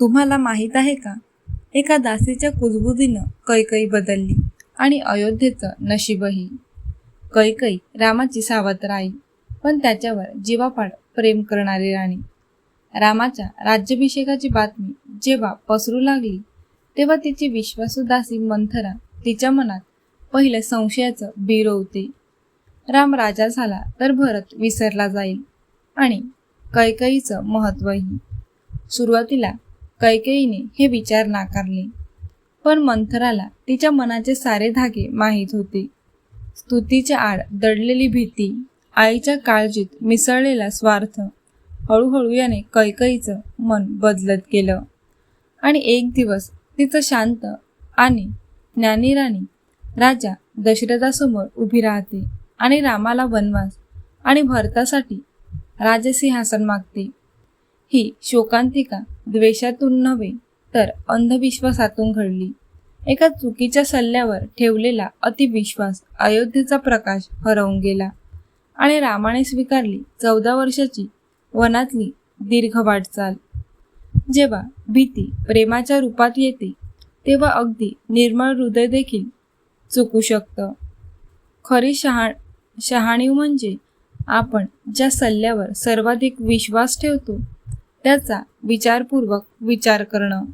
तुम्हाला माहीत आहे का? एका दासीच्या कुजबुदीनं कैकई बदलली आणि अयोध्येचं नशीबही. कैकई रामाची सावत्र आई पण त्याच्यावर जीवापाड प्रेम करणारी राणी. रामाच्या राज्याभिषेकाची बातमी जेव्हा पसरू लागली तेव्हा तिची विश्वासू दासी मंथरा तिच्या मनात पहिलं संशयाचं बिरवते राम राजा झाला तर भरत विसरला जाईल आणि कैकईचं महत्त्वही सुरुवातीला कैकेयीने हे विचार नाकारले. पण मंथराला तिच्या मनाचे सारे धागे माहीत होते. स्तुतीच्या आड दडलेली भीती आईच्या काळजीत मिसळलेला स्वार्थ हळूहळू याने कैकईचं मन बदलत गेलं. आणि एक दिवस तिचं शांत आणि ज्ञानी राणी राजा दशरथासमोर उभी राहते आणि रामाला वनवास आणि भरतासाठी राजसिंहासन मागते. ही शोकांतिका द्वेषातून नव्हे तर अंधविश्वासातून घडली. एका चुकीच्या सल्ल्यावर ठेवलेला अतिविश्वास अयोध्येचा प्रकाश हरवून गेला आणि रामाने स्वीकारली चौदा वर्षाची वनातली दीर्घ वाटचाल. जेव्हा भीती प्रेमाच्या रूपात येते तेव्हा अगदी निर्मळ हृदय देखील चुकू शकतं. खरी शहा शहाणीव म्हणजे आपण ज्या सल्ल्यावर सर्वाधिक विश्वास ठेवतो त्याचा विचारपूर्वक विचार करणं.